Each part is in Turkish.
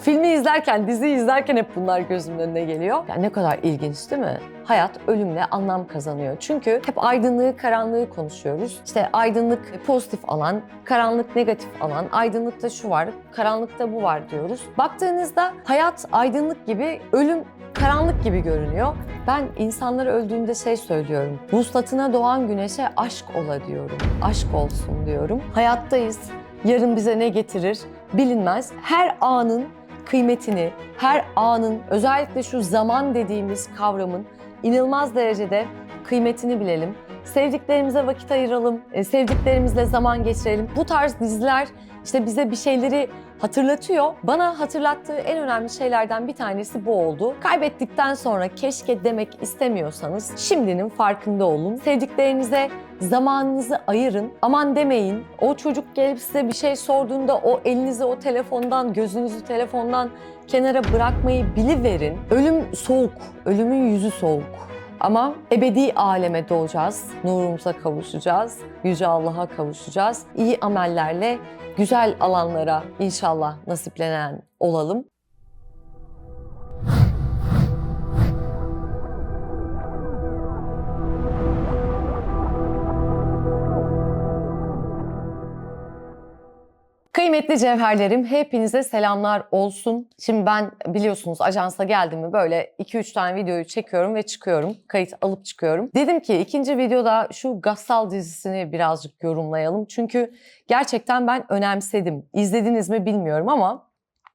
filmi izlerken, diziyi izlerken hep bunlar gözümün önüne geliyor. Ya ne kadar ilginç değil mi? Hayat ölümle anlam kazanıyor. Çünkü hep aydınlığı, karanlığı konuşuyoruz. İşte aydınlık pozitif alan, karanlık negatif alan, aydınlıkta şu var, karanlıkta bu var diyoruz. Baktığınızda hayat aydınlık gibi, ölüm karanlık gibi görünüyor. Ben insanlar öldüğünde şey söylüyorum. Vuslatına doğan güneşe aşk ola diyorum. Aşk olsun diyorum. Hayattayız. Yarın bize ne getirir bilinmez. Her anın kıymetini, her anın özellikle şu zaman dediğimiz kavramın inanılmaz derecede kıymetini bilelim. Sevdiklerimize vakit ayıralım, e, sevdiklerimizle zaman geçirelim. Bu tarz diziler işte bize bir şeyleri hatırlatıyor. Bana hatırlattığı en önemli şeylerden bir tanesi bu oldu. Kaybettikten sonra keşke demek istemiyorsanız şimdinin farkında olun. Sevdiklerinize zamanınızı ayırın. Aman demeyin. O çocuk gelip size bir şey sorduğunda o elinizi o telefondan, gözünüzü telefondan kenara bırakmayı biliverin. Ölüm soğuk, ölümün yüzü soğuk. Ama ebedi aleme doğacağız, nurumuza kavuşacağız, Yüce Allah'a kavuşacağız. İyi amellerle güzel alanlara inşallah nasiplenen olalım. Kıymetli cevherlerim, hepinize selamlar olsun. Şimdi ben biliyorsunuz ajansa geldim mi böyle 2-3 tane videoyu çekiyorum ve çıkıyorum. Kayıt alıp çıkıyorum. Dedim ki ikinci videoda şu Gassal dizisini birazcık yorumlayalım. Çünkü gerçekten ben önemsedim. İzlediniz mi bilmiyorum ama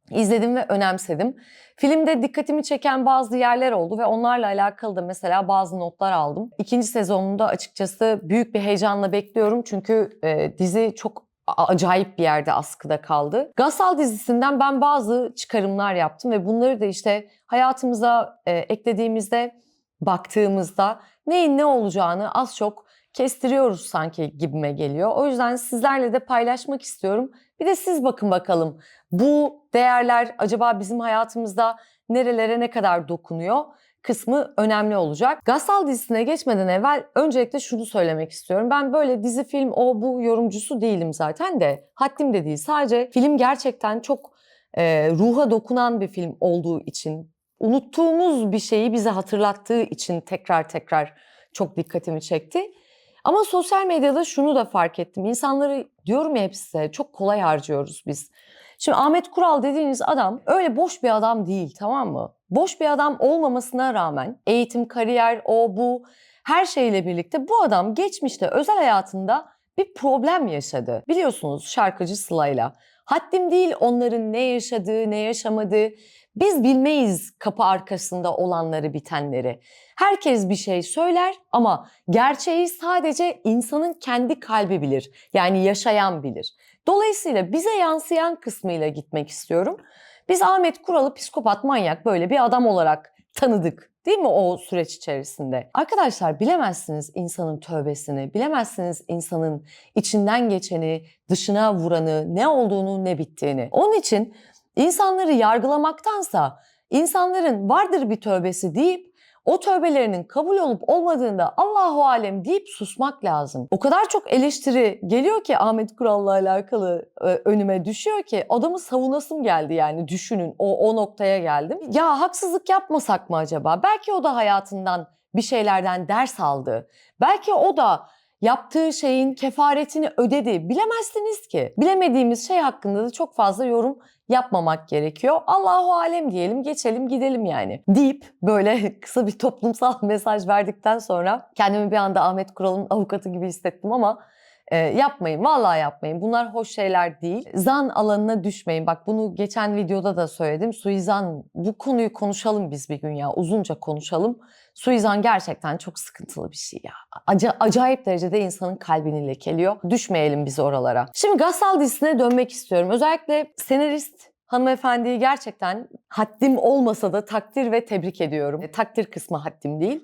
izledim ve önemsedim. Filmde dikkatimi çeken bazı yerler oldu ve onlarla alakalı da mesela bazı notlar aldım. İkinci sezonunda açıkçası büyük bir heyecanla bekliyorum. Çünkü e, dizi çok acayip bir yerde askıda kaldı. Gasal dizisinden ben bazı çıkarımlar yaptım ve bunları da işte hayatımıza e, eklediğimizde baktığımızda neyin ne olacağını az çok kestiriyoruz sanki gibime geliyor. O yüzden sizlerle de paylaşmak istiyorum. Bir de siz bakın bakalım bu değerler acaba bizim hayatımızda nerelere ne kadar dokunuyor? Kısmı önemli olacak. Gasal dizisine geçmeden evvel öncelikle şunu söylemek istiyorum. Ben böyle dizi film o bu yorumcusu değilim zaten de haddim de değil. Sadece film gerçekten çok e, ruha dokunan bir film olduğu için unuttuğumuz bir şeyi bize hatırlattığı için tekrar tekrar çok dikkatimi çekti. Ama sosyal medyada şunu da fark ettim. İnsanları diyorum ya hep çok kolay harcıyoruz biz. Şimdi Ahmet Kural dediğiniz adam öyle boş bir adam değil tamam mı? Boş bir adam olmamasına rağmen eğitim, kariyer, o bu her şeyle birlikte bu adam geçmişte özel hayatında bir problem yaşadı. Biliyorsunuz şarkıcı Sıla'yla. Haddim değil onların ne yaşadığı, ne yaşamadığı. Biz bilmeyiz kapı arkasında olanları, bitenleri. Herkes bir şey söyler ama gerçeği sadece insanın kendi kalbi bilir. Yani yaşayan bilir. Dolayısıyla bize yansıyan kısmıyla gitmek istiyorum. Biz Ahmet Kural'ı psikopat, manyak böyle bir adam olarak tanıdık. Değil mi o süreç içerisinde? Arkadaşlar bilemezsiniz insanın tövbesini, bilemezsiniz insanın içinden geçeni, dışına vuranı, ne olduğunu, ne bittiğini. Onun için insanları yargılamaktansa insanların vardır bir tövbesi deyip o tövbelerinin kabul olup olmadığında Allahu alem deyip susmak lazım. O kadar çok eleştiri geliyor ki Ahmet Kural'la alakalı e, önüme düşüyor ki adamı savunasım geldi yani düşünün o, o noktaya geldim. Ya haksızlık yapmasak mı acaba? Belki o da hayatından bir şeylerden ders aldı. Belki o da yaptığı şeyin kefaretini ödedi. Bilemezsiniz ki. Bilemediğimiz şey hakkında da çok fazla yorum yapmamak gerekiyor. Allahu alem diyelim, geçelim, gidelim yani. Deyip böyle kısa bir toplumsal mesaj verdikten sonra kendimi bir anda Ahmet Kural'ın avukatı gibi hissettim ama e, yapmayın, vallahi yapmayın. Bunlar hoş şeyler değil. Zan alanına düşmeyin. Bak bunu geçen videoda da söyledim. Suizan, bu konuyu konuşalım biz bir gün ya. Uzunca konuşalım. Suizan gerçekten çok sıkıntılı bir şey ya. Aca- acayip derecede insanın kalbini lekeliyor. Düşmeyelim biz oralara. Şimdi Gassal dizisine dönmek istiyorum. Özellikle senarist hanımefendiyi gerçekten haddim olmasa da takdir ve tebrik ediyorum. E, takdir kısmı haddim değil.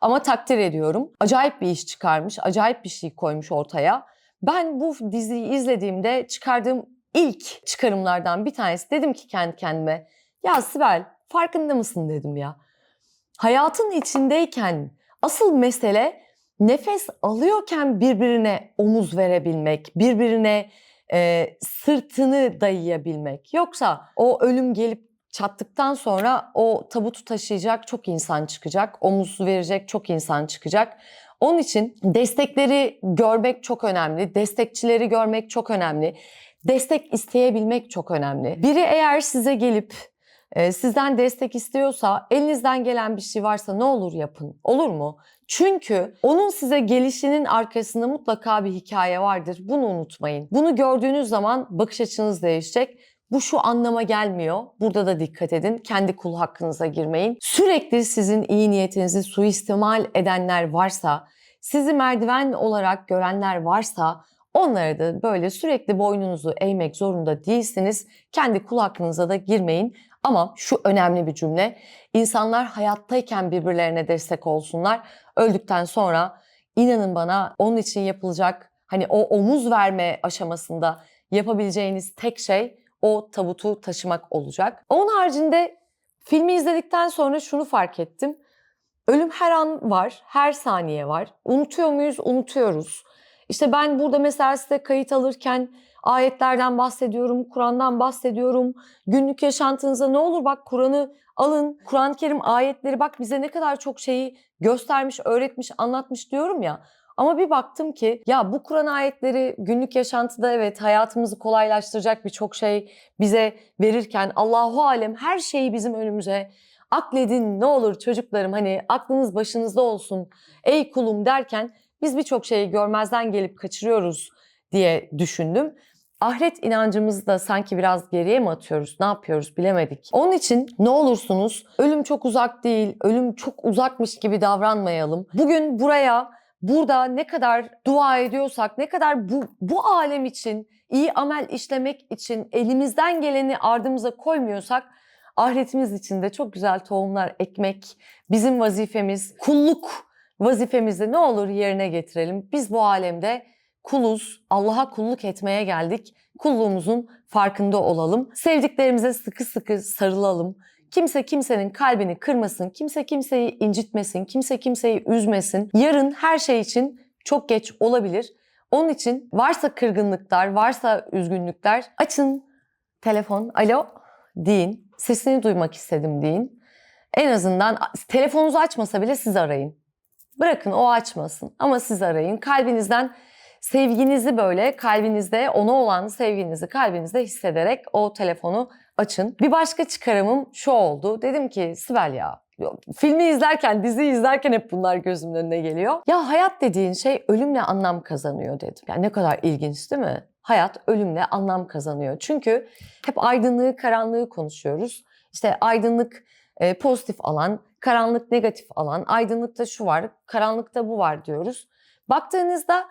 Ama takdir ediyorum. Acayip bir iş çıkarmış, acayip bir şey koymuş ortaya. Ben bu diziyi izlediğimde çıkardığım ilk çıkarımlardan bir tanesi dedim ki kendi kendime ya Sibel farkında mısın dedim ya. Hayatın içindeyken asıl mesele nefes alıyorken birbirine omuz verebilmek, birbirine e, sırtını dayayabilmek. Yoksa o ölüm gelip çattıktan sonra o tabutu taşıyacak çok insan çıkacak. Omuz verecek çok insan çıkacak. Onun için destekleri görmek çok önemli. Destekçileri görmek çok önemli. Destek isteyebilmek çok önemli. Biri eğer size gelip sizden destek istiyorsa elinizden gelen bir şey varsa ne olur yapın. Olur mu? Çünkü onun size gelişinin arkasında mutlaka bir hikaye vardır. Bunu unutmayın. Bunu gördüğünüz zaman bakış açınız değişecek. Bu şu anlama gelmiyor. Burada da dikkat edin. Kendi kul hakkınıza girmeyin. Sürekli sizin iyi niyetinizi suistimal edenler varsa, sizi merdiven olarak görenler varsa onlara da böyle sürekli boynunuzu eğmek zorunda değilsiniz. Kendi kul hakkınıza da girmeyin. Ama şu önemli bir cümle. İnsanlar hayattayken birbirlerine destek olsunlar. Öldükten sonra inanın bana onun için yapılacak hani o omuz verme aşamasında yapabileceğiniz tek şey o tabutu taşımak olacak. Onun haricinde filmi izledikten sonra şunu fark ettim. Ölüm her an var, her saniye var. Unutuyor muyuz? Unutuyoruz. İşte ben burada mesela size kayıt alırken ayetlerden bahsediyorum, Kur'an'dan bahsediyorum. Günlük yaşantınıza ne olur bak Kur'an'ı alın. Kur'an-ı Kerim ayetleri bak bize ne kadar çok şeyi göstermiş, öğretmiş, anlatmış diyorum ya. Ama bir baktım ki ya bu Kur'an ayetleri günlük yaşantıda evet hayatımızı kolaylaştıracak birçok şey bize verirken Allahu alem her şeyi bizim önümüze akledin ne olur çocuklarım hani aklınız başınızda olsun ey kulum derken biz birçok şeyi görmezden gelip kaçırıyoruz diye düşündüm. Ahiret inancımızı da sanki biraz geriye mi atıyoruz, ne yapıyoruz bilemedik. Onun için ne olursunuz ölüm çok uzak değil, ölüm çok uzakmış gibi davranmayalım. Bugün buraya, burada ne kadar dua ediyorsak, ne kadar bu, bu alem için, iyi amel işlemek için elimizden geleni ardımıza koymuyorsak ahiretimiz için de çok güzel tohumlar ekmek bizim vazifemiz. Kulluk vazifemizi ne olur yerine getirelim. Biz bu alemde kuluz, Allah'a kulluk etmeye geldik. Kulluğumuzun farkında olalım. Sevdiklerimize sıkı sıkı sarılalım. Kimse kimsenin kalbini kırmasın, kimse kimseyi incitmesin, kimse kimseyi üzmesin. Yarın her şey için çok geç olabilir. Onun için varsa kırgınlıklar, varsa üzgünlükler açın telefon, alo deyin. Sesini duymak istedim deyin. En azından telefonunuzu açmasa bile siz arayın. Bırakın o açmasın ama siz arayın. Kalbinizden sevginizi böyle kalbinizde ona olan sevginizi kalbinizde hissederek o telefonu açın. Bir başka çıkarımım şu oldu. Dedim ki Sibel ya filmi izlerken, dizi izlerken hep bunlar gözümün önüne geliyor. Ya hayat dediğin şey ölümle anlam kazanıyor dedim. Yani ne kadar ilginç değil mi? Hayat ölümle anlam kazanıyor. Çünkü hep aydınlığı, karanlığı konuşuyoruz. İşte aydınlık e, pozitif alan, karanlık negatif alan, aydınlıkta şu var, karanlıkta bu var diyoruz. Baktığınızda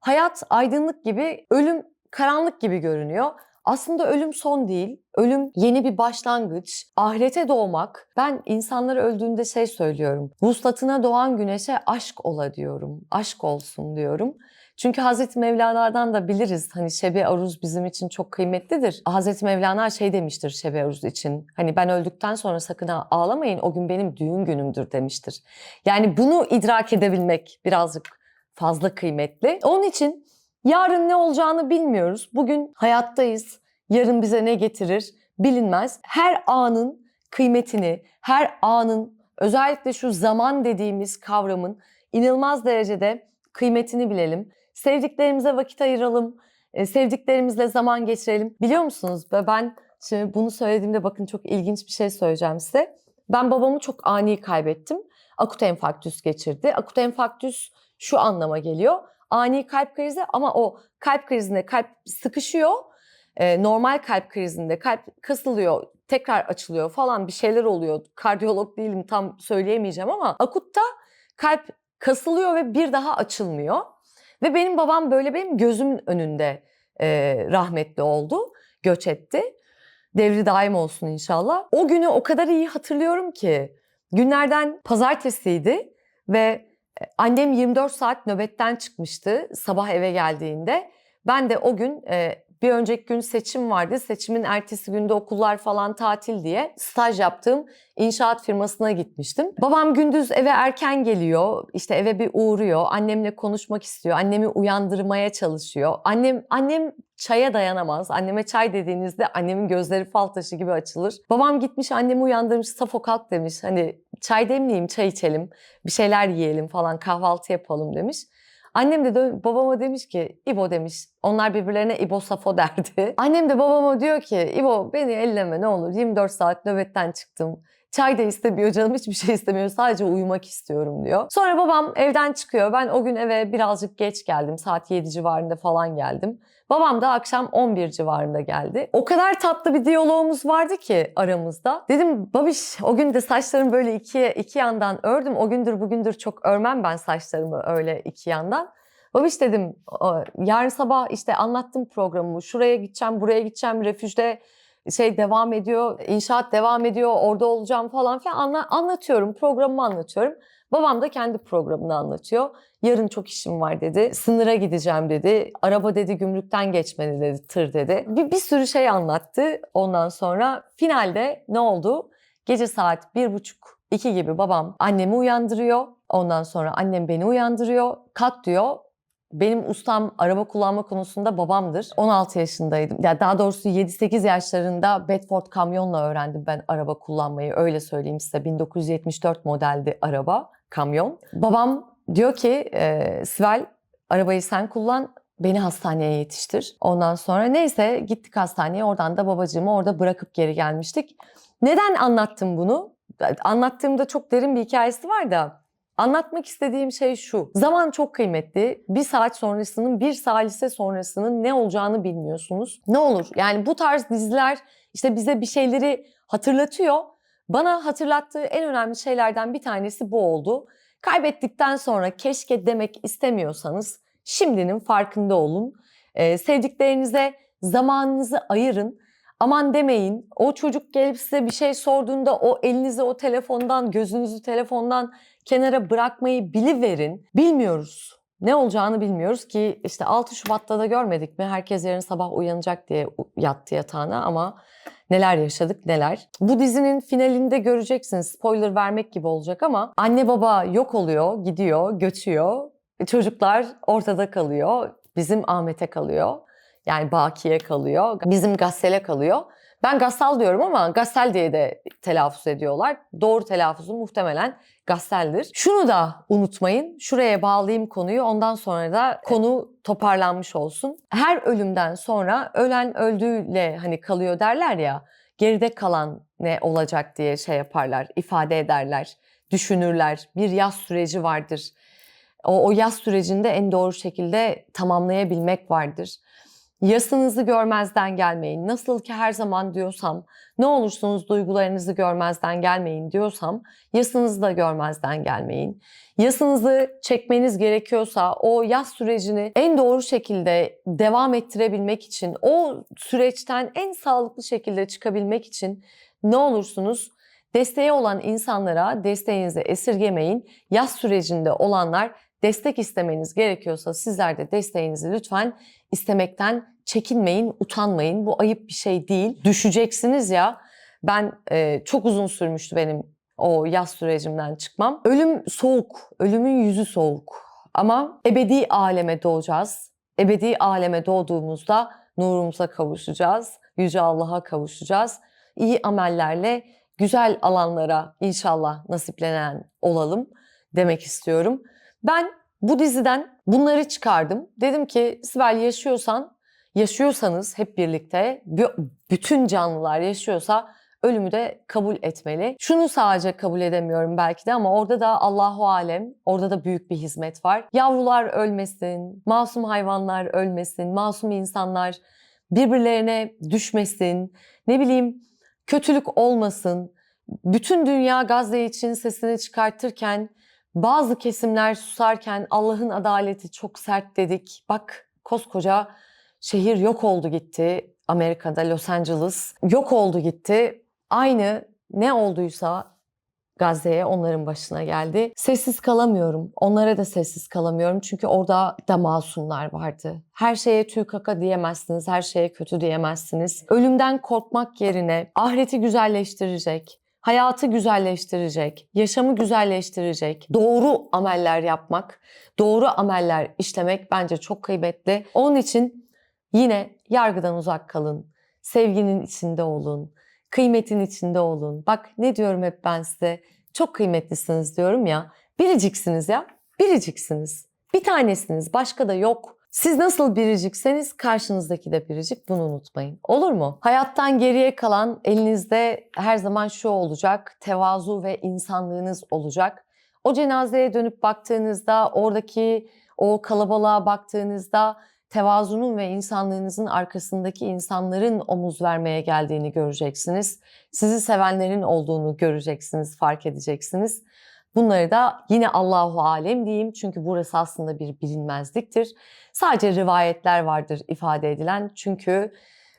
hayat aydınlık gibi, ölüm karanlık gibi görünüyor. Aslında ölüm son değil, ölüm yeni bir başlangıç, ahirete doğmak. Ben insanlar öldüğünde şey söylüyorum, vuslatına doğan güneşe aşk ola diyorum, aşk olsun diyorum. Çünkü Hazreti Mevlana'dan da biliriz hani Şebi Aruz bizim için çok kıymetlidir. Hazreti Mevlana şey demiştir Şebi Aruz için. Hani ben öldükten sonra sakın ağlamayın o gün benim düğün günümdür demiştir. Yani bunu idrak edebilmek birazcık fazla kıymetli. Onun için yarın ne olacağını bilmiyoruz. Bugün hayattayız. Yarın bize ne getirir bilinmez. Her anın kıymetini, her anın özellikle şu zaman dediğimiz kavramın inanılmaz derecede kıymetini bilelim. Sevdiklerimize vakit ayıralım. E, sevdiklerimizle zaman geçirelim. Biliyor musunuz? Ben şimdi bunu söylediğimde bakın çok ilginç bir şey söyleyeceğim size. Ben babamı çok ani kaybettim. Akut enfarktüs geçirdi. Akut enfarktüs şu anlama geliyor. Ani kalp krizi ama o kalp krizinde kalp sıkışıyor. E, normal kalp krizinde kalp kasılıyor, tekrar açılıyor falan bir şeyler oluyor. Kardiyolog değilim tam söyleyemeyeceğim ama akutta kalp kasılıyor ve bir daha açılmıyor. Ve benim babam böyle benim gözümün önünde e, rahmetli oldu, göç etti. Devri daim olsun inşallah. O günü o kadar iyi hatırlıyorum ki. Günlerden pazartesiydi ve annem 24 saat nöbetten çıkmıştı sabah eve geldiğinde. Ben de o gün bir önceki gün seçim vardı. Seçimin ertesi günde okullar falan tatil diye staj yaptığım inşaat firmasına gitmiştim. Babam gündüz eve erken geliyor. İşte eve bir uğruyor. Annemle konuşmak istiyor. Annemi uyandırmaya çalışıyor. Annem annem çaya dayanamaz. Anneme çay dediğinizde annemin gözleri fal taşı gibi açılır. Babam gitmiş annemi uyandırmış. Safo kalk demiş. Hani çay demleyeyim, çay içelim. Bir şeyler yiyelim falan kahvaltı yapalım demiş. Annem de dön- babama demiş ki İbo demiş. Onlar birbirlerine İbo Safo derdi. Annem de babama diyor ki İbo beni elleme ne olur 24 saat nöbetten çıktım. Çay da istemiyor canım hiçbir şey istemiyor sadece uyumak istiyorum diyor. Sonra babam evden çıkıyor. Ben o gün eve birazcık geç geldim. Saat 7 civarında falan geldim. Babam da akşam 11 civarında geldi. O kadar tatlı bir diyalogumuz vardı ki aramızda. Dedim babiş o gün de saçlarımı böyle iki, iki yandan ördüm. O gündür bugündür çok örmem ben saçlarımı öyle iki yandan. Babiş dedim "o- yarın sabah işte anlattım programımı. Şuraya gideceğim, buraya gideceğim. Refüjde şey devam ediyor, inşaat devam ediyor, orada olacağım falan filan Anla- anlatıyorum. Programımı anlatıyorum. Babam da kendi programını anlatıyor. Yarın çok işim var dedi. Sınıra gideceğim dedi. Araba dedi gümrükten geçmedi dedi. Tır dedi. Bir, bir sürü şey anlattı. Ondan sonra finalde ne oldu? Gece saat bir buçuk, iki gibi babam annemi uyandırıyor. Ondan sonra annem beni uyandırıyor. Kalk diyor. Benim ustam araba kullanma konusunda babamdır. 16 yaşındaydım. Ya daha doğrusu 7-8 yaşlarında Bedford kamyonla öğrendim ben araba kullanmayı. Öyle söyleyeyim size. 1974 modeldi araba, kamyon. Babam diyor ki, e, Sibel arabayı sen kullan, beni hastaneye yetiştir. Ondan sonra neyse gittik hastaneye. Oradan da babacığımı orada bırakıp geri gelmiştik. Neden anlattım bunu? Anlattığımda çok derin bir hikayesi var da Anlatmak istediğim şey şu. Zaman çok kıymetli. Bir saat sonrasının, bir salise sonrasının ne olacağını bilmiyorsunuz. Ne olur? Yani bu tarz diziler işte bize bir şeyleri hatırlatıyor. Bana hatırlattığı en önemli şeylerden bir tanesi bu oldu. Kaybettikten sonra keşke demek istemiyorsanız şimdinin farkında olun. Ee, sevdiklerinize zamanınızı ayırın. Aman demeyin. O çocuk gelip size bir şey sorduğunda o elinizi o telefondan, gözünüzü telefondan kenara bırakmayı biliverin. Bilmiyoruz. Ne olacağını bilmiyoruz ki işte 6 Şubat'ta da görmedik mi? Herkes yarın sabah uyanacak diye yattı yatağına ama neler yaşadık neler. Bu dizinin finalinde göreceksiniz. Spoiler vermek gibi olacak ama anne baba yok oluyor, gidiyor, göçüyor. Çocuklar ortada kalıyor. Bizim Ahmet'e kalıyor. Yani Baki'ye kalıyor. Bizim Gassel'e kalıyor. Ben Gassal diyorum ama Gassel diye de telaffuz ediyorlar. Doğru telaffuzu muhtemelen Gassel'dir. Şunu da unutmayın. Şuraya bağlayayım konuyu. Ondan sonra da konu toparlanmış olsun. Her ölümden sonra ölen öldüğüyle hani kalıyor derler ya. Geride kalan ne olacak diye şey yaparlar, ifade ederler, düşünürler. Bir yaz süreci vardır. O, o yaz sürecinde en doğru şekilde tamamlayabilmek vardır. Yasınızı görmezden gelmeyin. Nasıl ki her zaman diyorsam, ne olursunuz duygularınızı görmezden gelmeyin diyorsam, yasınızı da görmezden gelmeyin. Yasınızı çekmeniz gerekiyorsa o yas sürecini en doğru şekilde devam ettirebilmek için, o süreçten en sağlıklı şekilde çıkabilmek için ne olursunuz desteği olan insanlara desteğinizi esirgemeyin. Yaz sürecinde olanlar destek istemeniz gerekiyorsa sizler de desteğinizi lütfen istemekten çekinmeyin, utanmayın. Bu ayıp bir şey değil. Düşeceksiniz ya. Ben e, çok uzun sürmüştü benim o yaz sürecimden çıkmam. Ölüm soğuk, ölümün yüzü soğuk. Ama ebedi aleme doğacağız. Ebedi aleme doğduğumuzda nurumuza kavuşacağız. Yüce Allah'a kavuşacağız. İyi amellerle güzel alanlara inşallah nasiplenen olalım demek istiyorum. Ben bu diziden bunları çıkardım. Dedim ki Sibel yaşıyorsan, yaşıyorsanız hep birlikte bü- bütün canlılar yaşıyorsa ölümü de kabul etmeli. Şunu sadece kabul edemiyorum belki de ama orada da Allahu alem, orada da büyük bir hizmet var. Yavrular ölmesin, masum hayvanlar ölmesin, masum insanlar birbirlerine düşmesin, ne bileyim kötülük olmasın. Bütün dünya Gazze için sesini çıkartırken bazı kesimler susarken Allah'ın adaleti çok sert dedik. Bak koskoca şehir yok oldu gitti. Amerika'da Los Angeles yok oldu gitti. Aynı ne olduysa Gazze'ye onların başına geldi. Sessiz kalamıyorum. Onlara da sessiz kalamıyorum. Çünkü orada da masumlar vardı. Her şeye tüy kaka diyemezsiniz. Her şeye kötü diyemezsiniz. Ölümden korkmak yerine ahireti güzelleştirecek, hayatı güzelleştirecek, yaşamı güzelleştirecek, doğru ameller yapmak, doğru ameller işlemek bence çok kıymetli. Onun için yine yargıdan uzak kalın. Sevginin içinde olun. Kıymetin içinde olun. Bak ne diyorum hep ben size. Çok kıymetlisiniz diyorum ya. Biriciksiniz ya. Biriciksiniz. Bir tanesiniz. Başka da yok. Siz nasıl biricikseniz karşınızdaki de biricik. Bunu unutmayın. Olur mu? Hayattan geriye kalan elinizde her zaman şu olacak. Tevazu ve insanlığınız olacak. O cenazeye dönüp baktığınızda oradaki o kalabalığa baktığınızda tevazunun ve insanlığınızın arkasındaki insanların omuz vermeye geldiğini göreceksiniz. Sizi sevenlerin olduğunu göreceksiniz, fark edeceksiniz. Bunları da yine Allahu alem diyeyim çünkü burası aslında bir bilinmezliktir. Sadece rivayetler vardır ifade edilen çünkü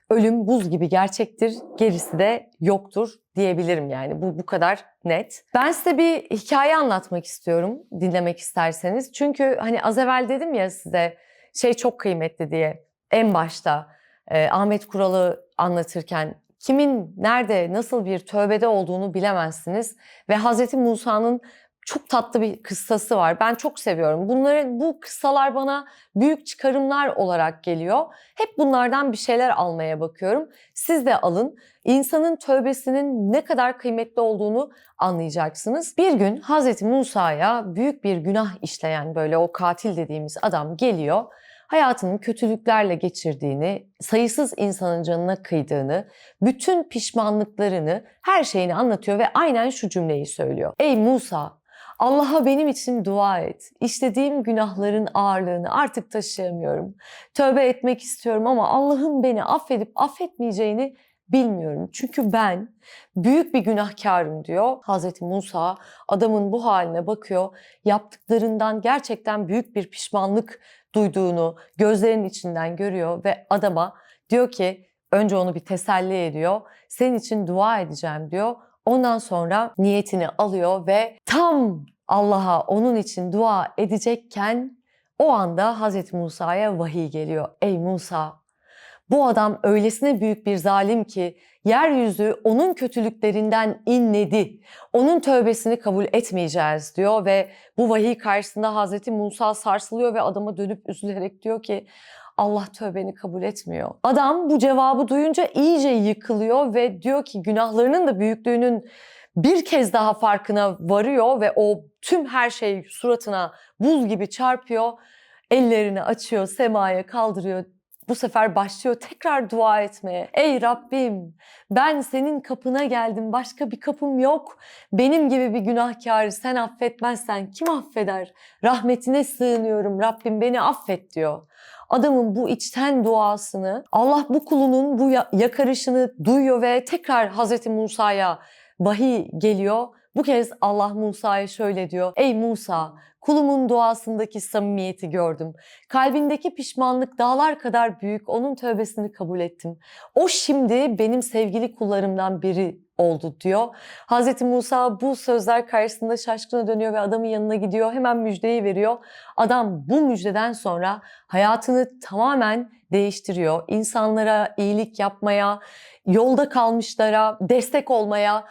ölüm buz gibi gerçektir, gerisi de yoktur diyebilirim yani. Bu bu kadar net. Ben size bir hikaye anlatmak istiyorum dinlemek isterseniz. Çünkü hani az evvel dedim ya size şey çok kıymetli diye en başta e, Ahmet Kural'ı anlatırken kimin nerede nasıl bir tövbede olduğunu bilemezsiniz ve Hazreti Musa'nın çok tatlı bir kıssası var. Ben çok seviyorum. Bunların bu kıssalar bana büyük çıkarımlar olarak geliyor. Hep bunlardan bir şeyler almaya bakıyorum. Siz de alın. İnsanın tövbesinin ne kadar kıymetli olduğunu anlayacaksınız. Bir gün Hazreti Musa'ya büyük bir günah işleyen böyle o katil dediğimiz adam geliyor hayatının kötülüklerle geçirdiğini, sayısız insanın canına kıydığını, bütün pişmanlıklarını, her şeyini anlatıyor ve aynen şu cümleyi söylüyor. Ey Musa, Allah'a benim için dua et. İşlediğim günahların ağırlığını artık taşıyamıyorum. Tövbe etmek istiyorum ama Allah'ın beni affedip affetmeyeceğini bilmiyorum. Çünkü ben büyük bir günahkarım diyor Hazreti Musa. Adamın bu haline bakıyor. Yaptıklarından gerçekten büyük bir pişmanlık duyduğunu gözlerinin içinden görüyor ve adama diyor ki önce onu bir teselli ediyor. Senin için dua edeceğim diyor. Ondan sonra niyetini alıyor ve tam Allah'a onun için dua edecekken o anda Hazreti Musa'ya vahiy geliyor. Ey Musa bu adam öylesine büyük bir zalim ki yeryüzü onun kötülüklerinden inledi. Onun tövbesini kabul etmeyeceğiz diyor ve bu vahiy karşısında Hazreti Musa sarsılıyor ve adama dönüp üzülerek diyor ki Allah tövbeni kabul etmiyor. Adam bu cevabı duyunca iyice yıkılıyor ve diyor ki günahlarının da büyüklüğünün bir kez daha farkına varıyor ve o tüm her şey suratına buz gibi çarpıyor. Ellerini açıyor, semaya kaldırıyor bu sefer başlıyor tekrar dua etmeye. Ey Rabbim ben senin kapına geldim başka bir kapım yok. Benim gibi bir günahkarı sen affetmezsen kim affeder? Rahmetine sığınıyorum Rabbim beni affet diyor. Adamın bu içten duasını Allah bu kulunun bu yakarışını duyuyor ve tekrar Hazreti Musa'ya vahiy geliyor. Bu kez Allah Musa'ya şöyle diyor. Ey Musa Kulumun duasındaki samimiyeti gördüm. Kalbindeki pişmanlık dağlar kadar büyük. Onun tövbesini kabul ettim. O şimdi benim sevgili kullarımdan biri oldu diyor. Hazreti Musa bu sözler karşısında şaşkına dönüyor ve adamın yanına gidiyor. Hemen müjdeyi veriyor. Adam bu müjdeden sonra hayatını tamamen değiştiriyor. İnsanlara iyilik yapmaya, yolda kalmışlara destek olmaya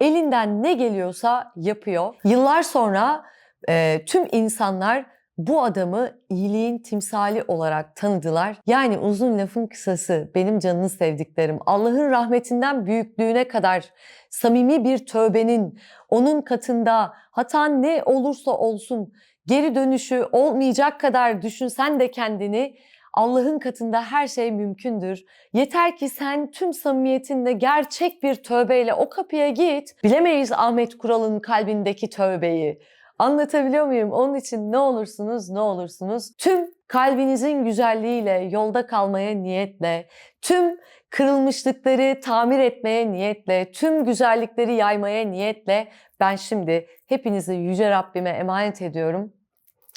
elinden ne geliyorsa yapıyor. Yıllar sonra e, tüm insanlar bu adamı iyiliğin timsali olarak tanıdılar. Yani uzun lafın kısası benim canını sevdiklerim Allah'ın rahmetinden büyüklüğüne kadar samimi bir tövbenin onun katında hatan ne olursa olsun geri dönüşü olmayacak kadar düşünsen de kendini Allah'ın katında her şey mümkündür. Yeter ki sen tüm samimiyetinle gerçek bir tövbeyle o kapıya git. Bilemeyiz Ahmet Kural'ın kalbindeki tövbeyi. Anlatabiliyor muyum? Onun için ne olursunuz ne olursunuz tüm kalbinizin güzelliğiyle yolda kalmaya niyetle, tüm kırılmışlıkları tamir etmeye niyetle, tüm güzellikleri yaymaya niyetle ben şimdi hepinizi Yüce Rabbime emanet ediyorum.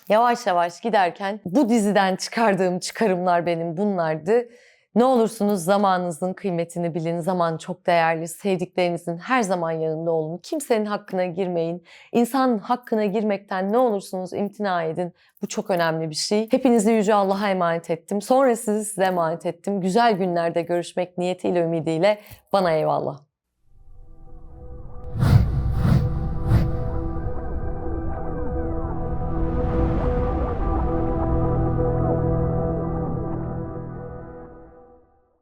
Yavaş yavaş giderken bu diziden çıkardığım çıkarımlar benim bunlardı. Ne olursunuz zamanınızın kıymetini bilin. Zaman çok değerli. Sevdiklerinizin her zaman yanında olun. Kimsenin hakkına girmeyin. İnsanın hakkına girmekten ne olursunuz imtina edin. Bu çok önemli bir şey. Hepinizi Yüce Allah'a emanet ettim. Sonra sizi size emanet ettim. Güzel günlerde görüşmek niyetiyle, ümidiyle. Bana eyvallah.